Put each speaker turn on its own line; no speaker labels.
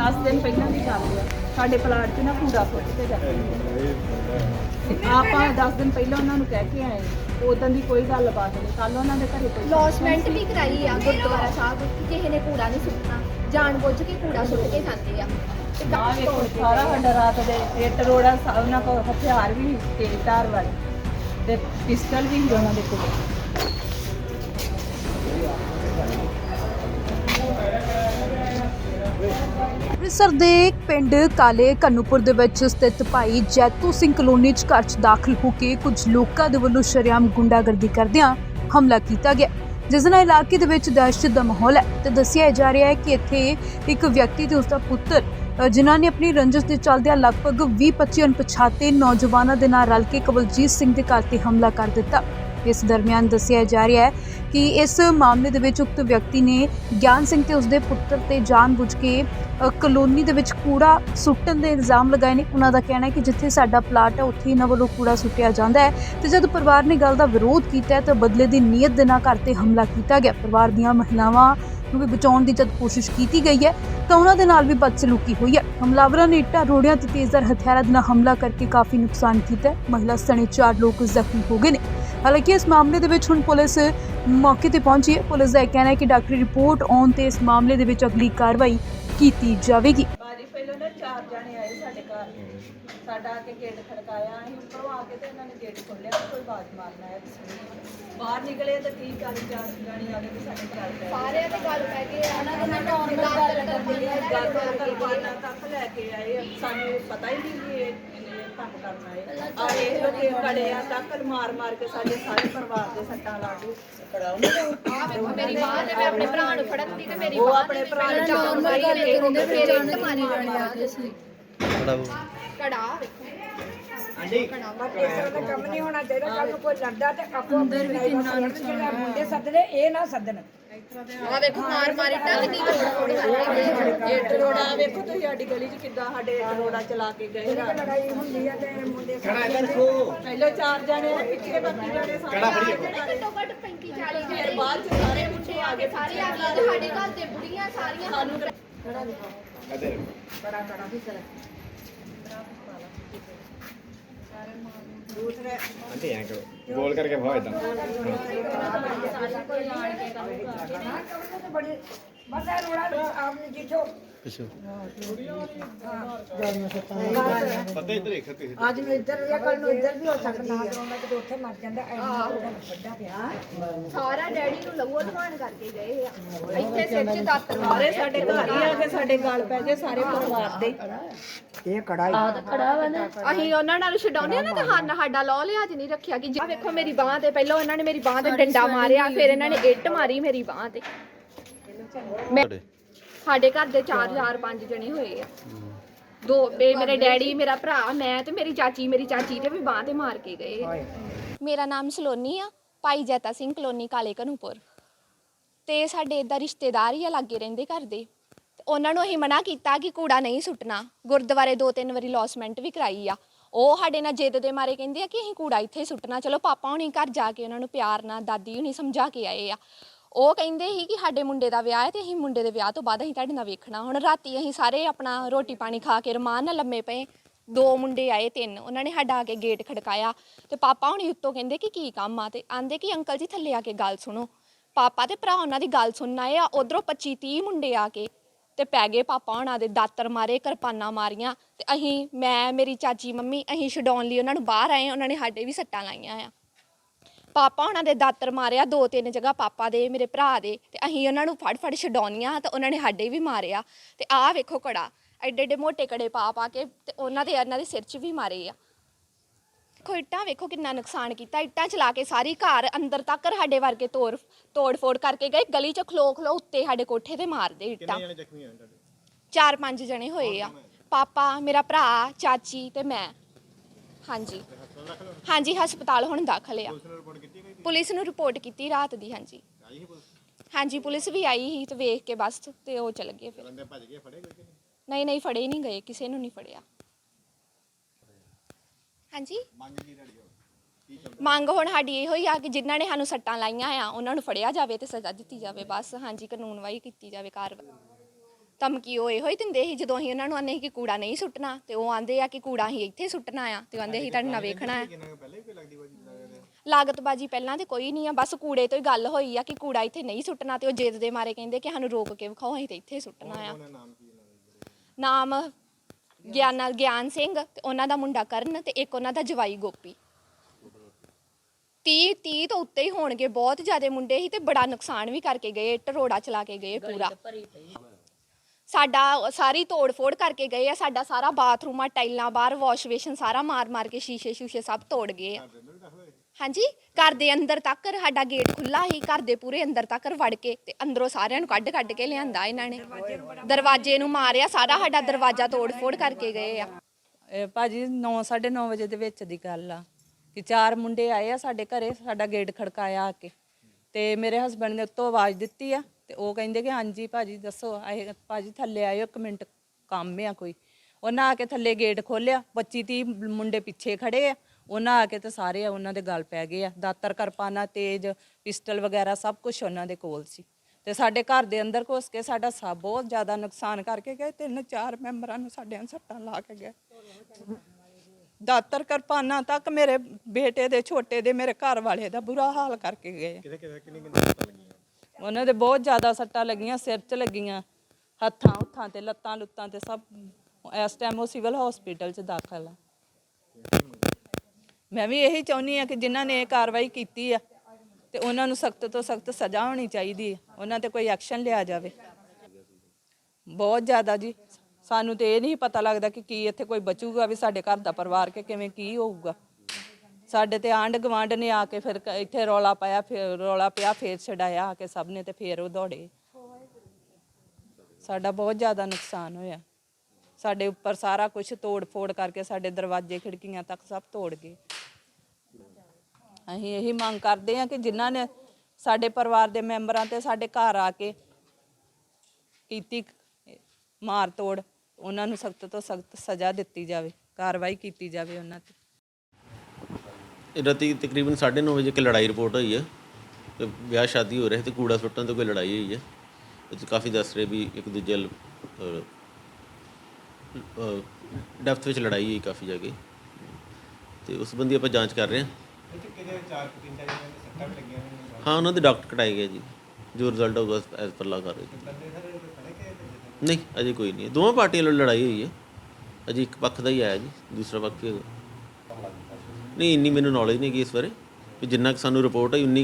10 ਦਿਨ ਪਹਿਲਾਂ ਦੀ ਗੱਲ ਆ। ਸਾਡੇ ਪਲਾਟ 'ਚ ਨਾ ਕੂੜਾ ਸੁੱਟ ਕੇ ਜਾਂਦੇ ਤੇ ਆਪਾਂ 10 ਦਿਨ ਪਹਿਲਾਂ ਉਹਨਾਂ ਨੂੰ ਕਹਿ ਕੇ ਆਏ ਉਦੋਂ ਦੀ ਕੋਈ ਗੱਲਬਾਤ ਨਹੀਂ। ਕੱਲ ਉਹਨਾਂ ਦੇ ਘਰੇ ਕੋਈ
ਲੌਸਮੈਂਟ ਵੀ ਕਰਾਈ ਆ ਗੁਰਦੁਆਰਾ ਸਾਹਿਬ ਕਿ ਕਿਸੇ ਨੇ ਕੂੜਾ ਨਹੀਂ ਸੁੱਟਣਾ। ਜਾਣ ਬੁੱਝ ਕੇ ਕੂੜਾ ਸੁੱਟ ਕੇ ਜਾਂਦੇ ਆ। ਤੇ
ਵੇਖੋ ਸਾਰਾ ਸਾਡਾ ਰਾਤ ਦੇ ਇੱਟ ਰੋੜਾ ਸਾ- ਉਹਨਾਂ ਕੋਲ ਹਥਿਆਰ ਵੀ ਵਾਲੇ। ਤੇ ਪਿਸਟਲ ਵੀ ਸੀ ਉਹਨਾਂ ਦੇ ਕੋਲ।
ਅੰਮ੍ਰਿਤਸਰ ਦੇ ਪਿੰਡ ਕਾਲੇ ਕਨੂਪੁਰ ਦੇ ਵਿੱਚ ਸਥਿਤ ਭਾਈ ਜੈਤੂ ਸਿੰਘ ਕਲੋਨੀ 'ਚ ਘਰ 'ਚ ਦਾਖਲ ਹੋ ਕੇ ਕੁਝ ਲੋਕਾਂ ਦੇ ਵੱਲੋਂ ਸ਼ਰੇਆਮ ਗੁੰਡਾਗਰਦੀ ਕਰਦਿਆਂ ਹਮਲਾ ਕੀਤਾ ਗਿਆ। ਜਿਸ ਨਾਲ ਇਲਾਕੇ ਦੇ ਵਿੱਚ ਦਹਿਸ਼ਤ ਦਾ ਮਾਹੌਲ ਹੈ ਤੇ ਦੱਸਿਆ ਜਾ ਰਿਹਾ ਹੈ ਕਿ ਇੱਥੇ ਇੱਕ ਵਿਅਕਤੀ ਤੇ ਉਸ ਦਾ ਪੁੱਤਰ ਜਿਨ੍ਹਾਂ ਨੇ ਆਪਣੀ ਰੰਜਿਸ਼ ਦੇ ਚੱਲਦਿਆਂ ਲਗਭਗ 20-25 ਅਣਪਛਾਤੇ ਨੌਜਵਾਨਾਂ ਦੇ ਨਾਲ ਰਲ ਕੇ ਕਵਲਜੀਤ ਸਿੰਘ ਦੇ ਘਰ ਤੇ ਹਮਲਾ ਕਰ ਦਿੱਤਾ। ਇਸ ਦਰਮਿਆਨ ਦੱਸਿਆ ਜਾ ਰਿਹਾ ਹੈ ਕਿ ਇਸ ਮਾਮਲੇ ਦੇ ਵਿੱਚ ਉਕਤ ਵਿਅਕਤੀ ਨੇ ਗਿਆਨ ਸਿੰਘ ਤੇ ਉਸਦੇ ਪੁੱਤਰ ਤੇ ਜਾਣਬੁੱਝ ਕੇ ਕਲੋਨੀ ਦੇ ਵਿੱਚ ਕੂੜਾ ਸੁੱਟਣ ਦੇ ਇਲਜ਼ਾਮ ਲਗਾਏ ਨੇ। ਉਹਨਾਂ ਦਾ ਕਹਿਣਾ ਹੈ ਕਿ ਜਿੱਥੇ ਸਾਡਾ ਪਲਾਟ ਹੈ, ਉੱਥੇ ਇਹਨਾਂ ਵੱਲੋਂ ਕੂੜਾ ਸੁੱਟਿਆ ਜਾਂਦਾ ਹੈ ਤੇ ਜਦ ਪਰਿਵਾਰ ਨੇ ਗੱਲ ਦਾ ਵਿਰੋਧ ਕੀਤਾ ਤਾਂ ਬਦਲੇ ਦੀ ਨੀਅਤ ਦੇ ਨਾਲ ਘਰ ਤੇ ਹਮਲਾ ਕੀਤਾ ਗਿਆ। ਪਰਿਵਾਰ ਦੀਆਂ ਮਹਿਲਾਵਾਂ ਨੂੰ ਵੀ ਬਚਾਉਣ ਦੀ ਜਦ ਕੋਸ਼ਿਸ਼ ਕੀਤੀ ਗਈ ਹੈ, ਤਾਂ ਉਹਨਾਂ ਦੇ ਨਾਲ ਵੀ ਬਦਸਲੂਕੀ ਹੋਈ ਹੈ। ਹਮਲਾਵਰਾਂ ਨੇ ਇੱਟਾਂ, ਰੋੜਿਆਂ ਤੇ ਤੇਜ਼ਧਾਰ ਹਥਿਆਰਾਂ ਦੇ ਨਾਲ ਹਮਲਾ ਕਰਕੇ ਕਾਫੀ ਨੁਕਸਾਨ ਕੀਤਾ ਮਹਿਲਾ ਸਣੇ ਚਾਰ ਲੋਕ ਜ਼ਖਮੀ ਹੋ ਗਏ ਨੇ। ਹਾਲਾਂਕਿ ਇਸ ਮਾਮਲੇ ਦੇ ਵਿੱਚ ਹੁਣ ਪੁਲਿਸ ਮੌਕੇ ਤੇ ਪਹੁੰਚੀ ਹੈ। ਪੁਲਿਸ ਦਾ ਇਹ ਕਹਿਣਾ ਹੈ ਕਿ ਡਾਕਟਰੀ ਰਿਪੋਰਟ ਆਉਣ ਤੇ ਇਸ ਮਾਮਲੇ ਦੇ ਵਿੱਚ ਅਗਲੀ ਕਾਰਵਾਈ ਕੀਤੀ ਜਾਵੇਗੀ।
ਬਾਜੀ ਪਹਿਲਾਂ ਨਾ ਚਾਰ ਜਣੇ ਆਏ ਸਾਡੇ ਘਰ। ਸਾਡਾ ਆ ਕੇ ਗੇਟ ਖੜਕਾਇਆ ਅਸੀਂ ਉੱਪਰੋਂ ਆ ਕੇ ਤੇ ਇਹਨਾਂ ਨੇ ਗੇਟ ਖੋਲ੍ਹਿਆ ਤੇ ਕੋਈ ਬਾਤ ਮਾਰਨ ਆਇਆ ਤੇ ਸੁਣੀ ਬਾਹਰ ਨਿਕਲੇ ਤੇ ਕੀ ਕਰ ਚਾਰ ਜਣੇ ਆ ਕੇ ਤੇ ਸਾਡੇ ਘਰ ਪੈ ਗਏ।
ਸਾਰਿਆਂ ਦੇ ਗੱਲ ਪੈ ਗਏ ਉਹਨਾਂ ਦੇ ਨਾਲ ਡਾਉਨ ਗੱਲ ਕਰਦੇ
ਗੱਲ ਕਰ ਕਰਵਾਨਾ ਤੱਕ ਲੈ ਕੇ ਆਏ ਆ। ਸਾਨੂੰ ਪਤਾ ਹੀ ਨਹੀਂ ਕਿ ਇਹ। ਇਹਨੇ ਕੰਮ ਕਰਨਾ ਹੈ। ਆ ਇਹ ਲੋਕੇ ਕੜਿਆ ਤੱਕ ਮਾਰ ਮਾਰ ਕੇ ਸਾਡੇ ਸਾਰੇ ਪਰਿਵਾਰ ਦੇ ਸੱਟਾਂ ਲਾ ਕੇ
ਆ ਵੇਖੋ ਮੇਰੀ ਮਾਂ ਨੇ ਮੈਂ ਆਪਣੇ ਭਰਾ ਨੂੰ ਫੜਨ ਦੀ ਤੇ ਮੇਰੀ
ਉਹ
ਮਾਂ
ਆਪਣੇ
ਨੇ
ਭਰਾ ਨੂੰ
ਜਾਨ ਮਾਰੀ ਮੇਰੇ ਹੁੰਦੇ ਫੇਰ ਇੱਟ ਮਾਰੀ ਜਾਣੀ ਆ ਕੇ ਸੀ
ਬੜਾ
ਕੜਾ ਵੇਖੋ।
ਦਾ ਕੰਮ ਨਹੀਂ ਹੋਣਾ ਚਾਹੀਦਾ ਕੱਲ ਨੂੰ ਕੋਈ ਲੜਦਾ ਤੇ ਆਪੋ ਅੰਦਰ ਵੀ ਕਿੰਨਾ ਜਿਹੜਾ ਮੁੰਡੇ ਸੱਦਦੇ ਇਹ ਨਾ ਸੱਦਣ।
ਆ ਵੇਖੋ ਮਾਰ ਮਾਰੀ ਟੱਕ ਦੀ ਤੋੜ ਤੋੜ
ਇੱਟ ਰੋੜਾ ਵੇਖੋ ਤੁਸੀਂ ਸਾਡੀ ਗਲੀ 'ਚ ਕਿੱਦਾਂ ਸਾਡੇ ਇੱਟ ਰੋੜਾ ਚਲਾ ਕੇ ਗਏ ਰਾਤ।
ਲੜਾਈ ਹੁੰਦੀ ਆ ਤੇ ਮੁੰਡੇ
ਪਹਿਲੇ ਚਾਰ ਜਣੇ ਆ, ਪਿੱਛੇ ਬਾਕੀ ਜਣੇ ਸਾਰੇ
ਘੱਟੋ ਘੱਟ 35 40
ਫਿਰ ਬਾਅਦ 'ਚ ਸਾਰੇ ਪਿੱਛੇ ਆ ਗਏ
ਸਾਰੇ ਆ ਗਏ ਤੇ ਸਾਡੇ ਘਰ ਦੇ ਬੁੜੀਆਂ ਸਾਰੀਆਂ ਸਾਨੂੰ
ਆਂਟੀ ਐਂ ਕਰੋ ਗੋਲ ਕਰਕੇ ਭਾਓ ਇਦਾਂ
ਬੜੇ ਬਸ ਇਹ ਰੋੜਾ ਆਪ ਨੇ ਜਿੱਥੋਂ
ਪਿੱਛੇ। ਪਤਾ ਇਧਰ
ਅੱਜ ਨੂੰ ਇੱਧਰ ਜਾਂ ਕੱਲ ਨੂੰ ਇੱਧਰ ਵੀ ਹੋ ਸਕਦਾ ਹੈ ਉਹਨਾਂ ਕਿਤੇ ਉੱਥੇ ਮਰ ਜਾਂਦਾ ਐਨਾ ਉਹਦਾ ਵੱਡਾ ਪਿਆ
ਸਾਰਾ ਡੈਡੀ ਨੂੰ ਲਵਾਨ ਕਰਕੇ ਗਏ ਆ। ਇੱਥੇ ਸਿਰ 'ਚ ਦਾਤਰ ਮਾਰੇ
ਸਾਡੇ ਘਰ ਹੀ ਆ ਕੇ ਸਾਡੇ ਗਲ ਪੈ ਗਏ ਸਾਰੇ ਪਰਿਵਾਰ ਦੇ।
ਇਹ ਕੜਾਈ
ਅਸੀਂ ਉਹਨਾਂ ਨਾਲ ਛਡਾਉਂਦੇ ਆ ਨਾ ਤੇ ਹਾਂ ਸਾਡਾ ਨਹੀਂ ਰੱਖਿਆ। ਕਿ ਜਾ ਵੇਖੋ ਮੇਰੀ ਬਾਹ ਤੇ ਪਹਿਲਾਂ ਉਹਨਾਂ ਨੇ ਮੇਰੀ ਬਾਹ ਤੇ ਡੰਡਾ ਮਾਰਿਆ ਫਿਰ ਇਹਨਾਂ ਨੇ ਇੱਟ ਮਾਰੀ ਮੇਰੀ ਬਾਹ ਤੇ। ਮੈਂ ਸਾਡੇ ਘਰ ਦੇ 4 4 5 ਜਣੇ ਹੋਏ ਆ। ਦੋ ਬੇ ਮੇਰੇ ਡੈਡੀ ਮੇਰਾ ਭਰਾ ਮੈਂ ਤੇ ਮੇਰੀ ਚਾਚੀ ਮੇਰੀ ਚਾਚੀ ਤੇ ਵੀ ਬਾਹ ਤੇ ਮਾਰ ਕੇ ਗਏ। ਮੇਰਾ ਨਾਮ ਸਲੋਨੀ ਆ ਭਾਈ ਜੈਤਾ ਸਿੰਘ ਕਲੋਨੀ ਕਾਲੇ ਕਨੂਪੁਰ ਤੇ ਸਾਡੇ ਇਦਾਂ ਰਿਸ਼ਤੇਦਾਰ ਹੀ ਆ ਲਾਗੇ ਰਹਿੰਦੇ ਘਰ ਦੇ। ਤੇ ਉਹਨਾਂ ਨੂੰ ਅਸੀਂ ਮਨਾ ਕੀਤਾ ਕਿ ਕੂੜਾ ਨਹੀਂ ਸੁੱਟਣਾ। ਗੁਰਦੁਆਰੇ ਦੋ ਤਿੰਨ ਵਾਰੀ ਲੌਸਮੈਂਟ ਵੀ ਕਰਾਈ ਆ। ਉਹ ਸਾਡੇ ਨਾਲ ਜਿੱਦ ਦੇ ਮਾਰੇ ਕਹਿੰਦੇ ਆ ਕਿ ਅਸੀਂ ਕੂੜਾ ਇੱਥੇ ਸੁੱਟਣਾ। ਚਲੋ ਪਾਪਾ ਹੁਣੀ ਘਰ ਜਾ ਕੇ ਉਹਨਾਂ ਨੂੰ ਪਿਆਰ ਨਾਲ, ਦਾਦੀ ਹੁਣੀ ਸਮਝਾ ਕੇ ਆਏ ਆ। ਉਹ ਕਹਿੰਦੇ ਸੀ ਕਿ ਸਾਡੇ ਮੁੰਡੇ ਦਾ ਵਿਆਹ ਹੈ ਤੇ ਅਸੀਂ ਮੁੰਡੇ ਦੇ ਵਿਆਹ ਤੋਂ ਬਾਅਦ ਅਸੀਂ ਤੁਹਾਡੇ ਨਾਲ ਵੇਖਣਾ। ਹੁਣ ਰਾਤੀ ਅਸੀਂ ਸਾਰੇ ਆਪਣਾ ਰੋਟੀ ਪਾਣੀ ਖਾ ਕੇ ਰਮਾਨ ਨਾਲ ਲੰਮੇ ਪਏ। ਦੋ ਮੁੰਡੇ ਆਏ, ਤਿੰਨ। ਉਹਨਾਂ ਨੇ ਸਾਡਾ ਆ ਕੇ ਗੇਟ ਖੜਕਾਇਆ। ਤੇ ਪਾਪਾ ਹੁਣੀ ਉੱਤੋਂ ਕਹਿੰਦੇ ਕਿ ਕੀ ਕੰਮ ਆ? ਤੇ ਆਂਦੇ ਕਿ ਅੰਕਲ ਜੀ ਥੱਲੇ ਆ ਕੇ ਗੱਲ ਸੁਣੋ। ਪਾਪਾ ਤੇ ਭਰਾ ਉਹਨਾਂ ਦੀ ਗੱਲ ਸੁਣਨ ਆ। ਉਧਰੋਂ 25 30 ਮੁੰਡੇ ਆ ਕੇ ਤੇ ਪੈ ਗਏ ਪਾਪਾ ਉਹਨਾਂ ਦੇ ਦਾਤਰ ਮਾਰੇ, ਕਿਰਪਾਨਾਂ ਮਾਰੀਆਂ ਤੇ ਅਸੀਂ ਮੈਂ, ਮੇਰੀ ਚਾਚੀ, ਮੰਮੀ ਅਸੀਂ ਛਡਾਉਣ ਲਈ ਉਹਨਾਂ ਨੂੰ ਬਾਹਰ ਆਏ ਉਹਨਾਂ ਨੇ ਸਾਡੇ ਵੀ ਸੱਟਾਂ ਲਾਈਆਂ ਆ। ਪਾਪਾ ਉਹਨਾਂ ਦੇ ਦਾਤਰ ਮਾਰਿਆ, ਦੋ ਤਿੰਨ ਜਗ੍ਹਾ ਪਾਪਾ ਦੇ, ਮੇਰੇ ਭਰਾ ਦੇ ਤੇ ਅਸੀਂ ਉਹਨਾਂ ਨੂੰ ਫੜ ਫੜ ਛਡਾਉਣੀਆਂ ਤੇ ਉਹਨਾਂ ਨੇ ਸਾਡੇ ਵੀ ਮਾਰਿਆ ਤੇ ਆਹ ਵੇਖੋ ਕੜਾ ਐਡੇ ਐਡੇ ਮੋਟੇ ਕੜੇ ਪਾ ਪਾ ਕੇ ਤੇ ਉਹਨਾਂ ਦੇ, ਇਹਨਾਂ ਦੇ ਸਿਰ 'ਚ ਵੀ ਮਾਰੇ ਆ। ਦੇਖੋ ਇੱਟਾਂ ਵੇਖੋ ਕਿੰਨਾ ਨੁਕਸਾਨ ਕੀਤਾ। ਇੱਟਾਂ ਚਲਾ ਕੇ ਸਾਰੀ ਘਰ ਅੰਦਰ ਤੱਕ ਸਾਡੇ ਵਰਗੇ ਤੋੜ ਤੋੜ ਫੋੜ ਕਰਕੇ ਗਏ। ਗਲੀ 'ਚ ਖਲੋ ਖਲੋ ਉੱਤੇ ਸਾਡੇ ਕੋਠੇ ਤੇ ਮਾਰਦੇ ਇੱਟਾਂ।
ਜਣੇ ਜ਼ਖਮੀ ਹੋਏ ਤੁਹਾਡੇ?
ਚਾਰ ਪੰਜ ਜਣੇ ਹੋਏ ਆ। ਪਾਪਾ ਮੇਰਾ ਭਰਾ ਚਾਚੀ ਤੇ ਮੈਂ। ਹਾਂਜੀ। ਹਾਂਜੀ ਹਸਪਤਾਲ ਹੁਣ ਦਾਖਲ ਆ।
ਪੁਲਿਸ ਨੂੰ ਰਿਪੋਰਟ ਕੀਤੀ ਗਈ
ਪੁਲਿਸ ਨੂੰ ਰਿਪੋਰਟ ਕੀਤੀ ਰਾਤ ਦੀ ਹਾਂਜੀ।
ਆਈ ਸੀ ਪੁਲਿਸ?
ਹਾਂਜੀ ਪੁਲਿਸ ਵੀ ਆਈ ਸੀ ਤੇ ਵੇਖ ਕੇ ਬਸ ਤੇ ਉਹ ਚਲ ਗਏ ਫਿਰ।
ਬੰਦੇ ਭੱਜ ਗਏ ਫੜੇ ਗਏ ਕਿ ਨਹੀਂ?
ਨਹੀਂ ਨਹੀਂ ਫੜੇ ਨਹੀਂ ਗਏ ਕਿਸੇ ਨੂੰ ਨਹੀਂ ਫੜਿਆ। ਹਾਂਜੀ?
ਮੰਗ
ਹੁਣ? ਸਾਡੀ ਇਹੋ ਹੀ ਆ ਕਿ ਜਿਨ੍ਹਾਂ ਨੇ ਸਾਨੂੰ ਸੱਟਾਂ ਲਾਈਆਂ ਆ ਉਹਨਾਂ ਨੂੰ ਫੜਿਆ ਜਾਵੇ ਤੇ ਸਜ਼ਾ ਦਿੱਤੀ ਜਾਵੇ। ਬਸ ਹਾਂਜੀ ਕਾਨੂੰਨ ਵਾਈ ਕੀਤੀ ਜਾਵੇ ਕਾਰਵਾਈ ਧਮਕੀ ਉਹ ਇਹੋ ਹੀ ਦਿੰਦੇ ਸੀ ਜਦੋਂ ਅਸੀਂ ਉਹਨਾਂ ਨੂੰ ਆਨੇ ਕਿ ਕੂੜਾ ਨਹੀਂ ਸੁੱਟਣਾ ਤੇ ਉਹ ਆਂਦੇ ਆ ਕਿ ਕੂੜਾ ਅਸੀਂ ਇੱਥੇ ਸੁੱਟਣਾ ਆ ਤੇ ਆਂਦੇ ਅਸੀਂ ਤੁਹਾਡੇ ਨਾਲ ਵੇਖਣਾ ਆ। ਲਾਗਤਬਾਜੀ ਪਹਿਲਾਂ ਤੇ ਕੋਈ ਨਹੀਂ ਆ ਬਸ ਕੂੜੇ ਤੋਂ ਹੀ ਗੱਲ ਹੋਈ ਆ ਕਿ ਕੂੜਾ ਇੱਥੇ ਨਹੀਂ ਸੁੱਟਣਾ ਤੇ ਉਹ ਜਿੱਦ ਦੇ ਮਾਰੇ ਕਹਿੰਦੇ ਕਿ ਸਾਨੂੰ ਰੋਕ ਕੇ ਵਿਖਾਓ ਅਸੀਂ ਤੇ ਇੱਥੇ ਸੁੱਟਣਾ ਆ। ਨਾਮ ਗਿਆਨਾ ਗਿਆਨ ਸਿੰਘ ਤੇ ਉਹਨਾਂ ਦਾ ਮੁੰਡਾ ਕਰਨ ਤੇ ਇੱਕ ਉਹਨਾਂ ਦਾ ਜਵਾਈ ਗੋਪੀ। 30 30 ਤੋਂ ਉੱਤੇ ਹੀ ਹੋਣਗੇ, ਬਹੁਤ ਜ਼ਿਆਦੇ ਮੁੰਡੇ ਸੀ ਤੇ ਬੜਾ ਨੁਕਸਾਨ ਵੀ ਕਰਕੇ ਗਏ, ਟਰੋੜਾ ਚਲਾ ਕੇ ਗਏ ਪੂਰਾ। ਸਾਡਾ ਸਾਰੀ ਤੋੜ ਫੋੜ ਕਰਕੇ ਗਏ ਆ, ਸਾਡਾ ਸਾਰਾ ਬਾਥਰੂਮ ਆ ਟਾਈਲਾਂ, ਬਾਹਰ ਵਾਸ਼ ਬੇਸ਼ਨ ਸਾਰਾ ਮਾਰ ਮਾਰ ਕੇ ਸ਼ੀਸ਼ੇ ਸ਼ੂਸ਼ੇ ਸਭ ਤੋੜ ਗਏ ਆ। ਹਾਂਜੀ, ਘਰ ਦੇ ਅੰਦਰ ਤੱਕ ਸਾਡਾ ਗੇਟ ਖੁੱਲਾ ਸੀ, ਘਰ ਦੇ ਪੂਰੇ ਅੰਦਰ ਤੱਕ ਵੜ ਕੇ ਤੇ ਅੰਦਰੋਂ ਸਾਰਿਆਂ ਨੂੰ ਕੱਢ ਕੱਢ ਕੇ ਲਿਆਂਦਾ ਇਹਨਾਂ ਨੇ। ਦਰਵਾਜ਼ੇ ਨੂੰ ਮਾਰਿਆ, ਸਾਰਾ ਸਾਡਾ ਦਰਵਾਜ਼ਾ ਤੋੜ ਫੋੜ ਕਰਕੇ ਗਏ ਆ।
ਇਹ ਭਾਜੀ 9:30 ਵਜੇ ਦੇ ਵਿੱਚ ਦੀ ਗੱਲ ਆ, ਕਿ ਚਾਰ ਮੁੰਡੇ ਆਏ ਆ ਸਾਡੇ ਘਰੇ, ਸਾਡਾ ਗੇਟ ਖੜਕਾਇਆ ਆ ਕੇ। ਤੇ ਮੇਰੇ ਹਸਬੰਡ ਨੇ ਉੱਤੋਂ ਆਵਾਜ਼ ਦਿੱਤੀ ਆ, ਤੇ ਉਹ ਕਹਿੰਦੇ ਕਿ ਹਾਂਜੀ ਭਾਜੀ, ਦੱਸੋ, ਆਏ ਭਾਜੀ ਥੱਲੇ ਆਇਓ, ਇੱਕ ਮਿੰਟ ਕੰਮ ਆ ਕੋਈ। ਉਹਨਾਂ ਆ ਕੇ ਥੱਲੇ ਗੇਟ ਖੋਲਿਆ 25 30 ਮੁੰਡੇ ਪਿੱਛੇ ਖੜੇ ਆ ਉਹਨਾਂ ਆ ਕੇ ਤੇ ਸਾਰੇ ਉਹਨਾਂ ਦੇ ਗਲ ਪੈ ਗਏ ਆ। ਦਾਤਰ ਕਿਰਪਾਨਾਂ ਤੇਜ ਪਿਸਟਲ ਵਗੈਰਾ ਸਭ ਕੁਝ ਉਹਨਾਂ ਦੇ ਕੋਲ ਸੀ। ਤੇ ਸਾਡੇ ਘਰ ਦੇ ਅੰਦਰ ਘੁਸ ਕੇ ਸਾਡਾ ਸਭ ਬਹੁਤ ਜ਼ਿਆਦਾ ਨੁਕਸਾਨ ਕਰਕੇ ਗਏ। ਤਿੰਨ ਚਾਰ ਮੈਂਬਰਾਂ ਨੂੰ ਸਾਡਿਆਂ ਸੱਟਾਂ ਲਾ ਕੇ ਗਏ। ਦਾਤਰ ਕਿਰਪਾਨਾਂ ਤੱਕ ਮੇਰੇ ਬੇਟੇ ਦੇ ਛੋਟੇ ਦੇ ਮੇਰੇ ਘਰ ਵਾਲੇ ਦਾ ਬੁਰਾ ਹਾਲ ਕਰਕੇ ਗਏ।
ਕਿਤੇ ਕਿਤੇ ਕਿੰਨੀ ਕਿੰਨੀ ਸੱਟਾਂ ਲੱਗੀਆਂ?
ਉਹਨਾਂ ਦੇ ਬਹੁਤ ਜ਼ਿਆਦਾ ਸੱਟਾਂ ਲੱਗੀਆਂ ਸਿਰ 'ਚ ਲੱਗੀਆਂ ਹੱਥਾਂ ਉੱਥਾਂ ਤੇ ਲੱਤਾਂ ਲੁੱਤਾਂ ਤੇ ਸਭ। ਇਸ ਟਾਈਮ ਉਹ ਸਿਵਲ ਹਸਪੀਟਲ 'ਚ ਦਾਖਲ ਆ। ਮੈਂ ਵੀ ਇਹੀ ਚਾਹੁੰਦੀ ਆ ਕਿ ਜਿਨ੍ਹਾਂ ਨੇ ਇਹ ਕਾਰਵਾਈ ਕੀਤੀ ਆ, ਤੇ ਉਹਨਾਂ ਨੂੰ ਸਖਤ ਤੋਂ ਸਖਤ ਸਜ਼ਾ ਹੋਣੀ ਚਾਹੀਦੀ ਹੈ ਉਹਨਾਂ ਤੇ ਕੋਈ ਐਕਸ਼ਨ ਲਿਆ ਜਾਵੇ। ਬਹੁਤ ਜ਼ਿਆਦਾ ਜੀ, ਸਾਨੂੰ ਤੇ ਇਹ ਨਹੀਂ ਪਤਾ ਲੱਗਦਾ ਕਿ ਕੀ ਇੱਥੇ ਕੋਈ ਬਚੂਗਾ ਵੀ ਸਾਡੇ ਘਰ ਦਾ ਪਰਿਵਾਰ ਕੇ ਕਿਵੇਂ ਕੀ ਹੋਊਗਾ। ਸਾਡੇ ਤੇ ਆਂਢ ਗਵਾਂਢ ਨੇ ਆ ਕੇ ਫਿਰ ਇੱਥੇ ਰੌਲਾ ਪਾਇਆ, ਫਿਰ ਰੌਲਾ ਪਿਆ, ਫੇਰ ਛਡਾਇਆ ਆ ਕੇ ਸਭ ਨੇ ਤੇ ਫੇਰ ਉਹ ਦੌੜੇ। ਸਾਡਾ ਬਹੁਤ ਜ਼ਿਆਦਾ ਨੁਕਸਾਨ ਹੋਇਆ। ਸਾਡੇ ਉੱਪਰ ਸਾਰਾ ਕੁਝ ਤੋੜ ਫੋੜ ਕਰਕੇ ਸਾਡੇ ਦਰਵਾਜ਼ੇ, ਖਿੜਕੀਆਂ ਤੱਕ ਸਭ ਤੋੜ ਗਏ। ਅਸੀਂ ਇਹੀ ਮੰਗ ਕਰਦੇ ਹਾਂ ਕਿ ਜਿਨ੍ਹਾਂ ਨੇ ਸਾਡੇ ਪਰਿਵਾਰ ਦੇ ਮੈਂਬਰਾਂ ਤੇ ਸਾਡੇ ਘਰ ਆ ਕੇ ਕੀਤੀ ਮਾਰ ਤੋੜ ਉਹਨਾਂ ਨੂੰ ਸਖਤ ਤੋਂ ਸਖਤ ਸਜ਼ਾ ਦਿੱਤੀ ਜਾਵੇ, ਕਾਰਵਾਈ ਕੀਤੀ ਜਾਵੇ ਉਹਨਾਂ ਤੇ।
ਇਹ ਰਾਤੀ ਤਕਰੀਬਨ 9:30 ਵਜੇ ਇੱਕ ਲੜਾਈ ਰਿਪੋਰਟ ਹੋਈ ਹੈ। ਤੇ ਵਿਆਹ ਸ਼ਾਦੀ ਹੋ ਰਹੀ ਤੇ ਕੂੜਾ ਸੁੱਟਣ ਤੋਂ ਕੋਈ ਲੜਾਈ ਹੋਈ ਹੈ। ਇਹ ਕਾਫੀ ਦੱਸ ਰਹੇ ਵੀ ਇੱਕ ਦੂਜੇ ਡੈਫਥ ਵਿੱਚ ਲੜਾਈ ਹੋਈ ਕਾਫੀ ਜਾ ਕੇ। ਤੇ ਉਸ ਸੰਬੰਧੀ ਆਪਾਂ ਜਾਂਚ ਕਰ ਰਹੇ ਹਾਂ।
ਕਿਤੇ ਚਾਰ ਤਿੰਨ ਚਾਰ ਜਣਿਆਂ ਦੀ ਸੱਟਾਂ ਵੀ ਲੱਗੀਆਂ ਹੋਈਆਂ
ਹਾਂ ਉਹਨਾਂ ਦੇ ਡਾਕਟਰ ਕਟਾਏ ਗਏ ਜੀ। ਜੋ ਰਿਜ਼ਲਟ ਹੋਊਗਾ ਐਜ਼ ਪਰ ਲਾ ਕਰ ਰਹੇ ਨਹੀਂ ਅਜੇ ਕੋਈ ਨਹੀਂ। ਦੋਵਾਂ ਪਾਰਟੀਆਂ ਨਾਲ ਲੜਾਈ ਹੋਈ ਹੈ। ਅਜੇ ਇੱਕ ਪੱਖ ਦਾ ਹੀ ਆਇਆ ਜੀ ਦੂਸਰਾ ਪੱਖ ਨਹੀਂ ਇੰਨੀ ਮੈਨੂੰ ਨੌਲੇਜ ਨਹੀਂ ਹੈਗੀ ਇਸ ਬਾਰੇ। ਵੀ ਜਿੰਨਾ ਕੁ ਸਾਨੂੰ ਰਿਪੋਰਟ ਹੈ ਉਨੀ